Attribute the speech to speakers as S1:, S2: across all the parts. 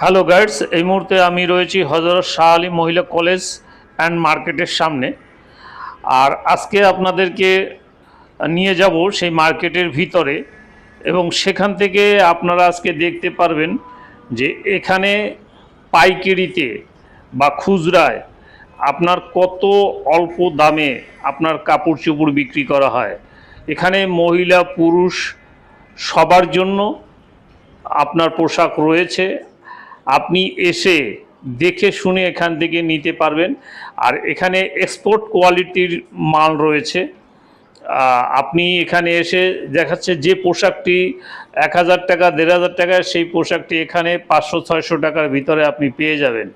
S1: Hello guides এই মুহূর্তে আমি রয়েছি হজরত শাহ আলী মহিলা কলেজ অ্যান্ড মার্কেটের সামনে। আর আজকে আপনাদেরকে নিয়ে যাব সেই মার্কেটের ভিতরে এবং সেখান থেকে আপনারা আজকে দেখতে পারবেন যে এখানে পাইকারিতে বা খুচরায় আপনার কত অল্প দামে আপনার কাপড় চোপড় বিক্রি করা হয়। এখানে মহিলা পুরুষ সবার জন্য আপনার পোশাক রয়েছে। আপনি এসে দেখে শুনে এখান থেকে নিতে পারবেন। আর এখানে এক্সপোর্ট কোয়ালিটির মাল রয়েছে। আপনি এখানে এসে দেখাচ্ছে যে পোশাকটি এক হাজার টাকা, দেড় হাজার টাকা সেই পোশাকটি এখানে পাঁচশো, ছয়শো টাকার ভিতরে আপনি পেয়ে যাবেন।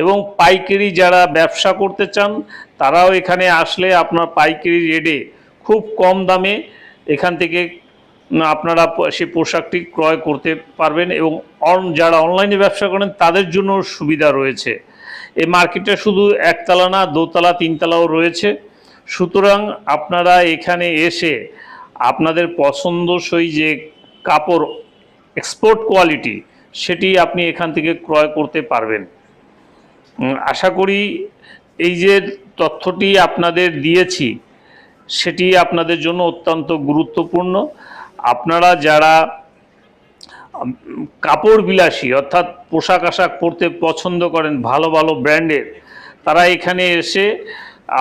S1: এবং পাইকারি যারা ব্যবসা করতে চান, তারাও এখানে আসলে আপনার পাইকারি রেডে খুব কম দামে এখান থেকে আপনারা সেই পোশাকটি ক্রয় করতে পারবেন এবং যারা অনলাইনে ব্যবসা করেন তাদের জন্য সুবিধা রয়েছে। এই মার্কেটে শুধু একতলা না, দোতলা, তিনতলাও রয়েছে। সুতরাং আপনারা এখানে এসে আপনাদের পছন্দসই যে কাপড় এক্সপোর্ট কোয়ালিটি সেটি আপনি এখান থেকে ক্রয় করতে পারবেন। আশা করি এই যে তথ্যটি আপনাদের দিয়েছি, সেটি আপনাদের জন্য অত্যন্ত গুরুত্বপূর্ণ। আপনারা যারা কাপড় বিলাসী অর্থাৎ পোশাক আশাক পরতে পছন্দ করেন ভালো ভালো ব্র্যান্ডের, তারা এখানে এসে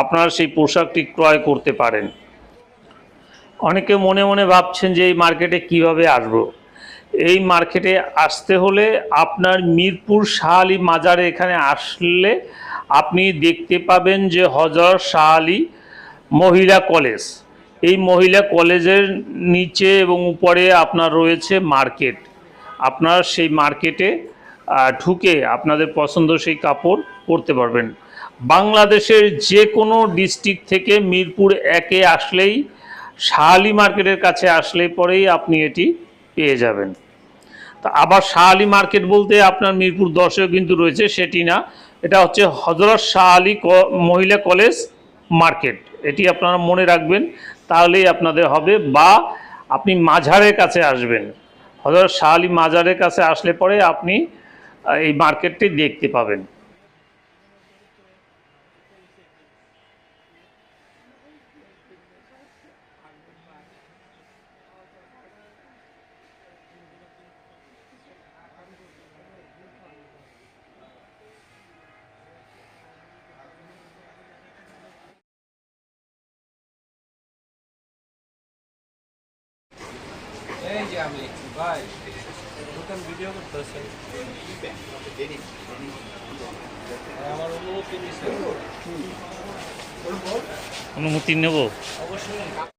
S1: আপনার সেই পোশাকটি ক্রয় করতে পারেন। অনেকে মনে মনে ভাবছেন যে এই মার্কেটে কীভাবে আসব? এই মার্কেটে আসতে হলে আপনার মিরপুর শাহ আলী মাজারে এখানে আসলে আপনি দেখতে পাবেন যে হজরত শাহ আলী মহিলা কলেজ। এই মহিলা কলেজের নিচে এবং উপরে আপনার রয়েছে মার্কেট। আপনার সেই মার্কেটে ঢুকে আপনাদের পছন্দ সেই কাপড় পরতে পারবেন। বাংলাদেশের যে কোনো ডিস্ট্রিক্ট থেকে মিরপুর একে আসলেই, শাহালি মার্কেটের কাছে আসলেই পরেই আপনি এটি পেয়ে যাবেন। তা আবার শাহালি মার্কেট বলতে আপনার মিরপুর দশেও কিন্তু রয়েছে, সেটি না। এটা হচ্ছে হজরত শাহ আলী মহিলা কলেজ মার্কেট। এটি আপনারা মনে রাখবেন তাহলেই আপনাদের হবে বা আপনি মাঝারের কাছে আসবেন। হজরত শাহ আলী মাজারের কাছে আসলে পরে আপনি এই মার্কেটটি দেখতে পাবেন।
S2: আমি নতুন ভিডিও আমার অনুমতি
S1: অনুমতি নেব?
S2: অবশ্যই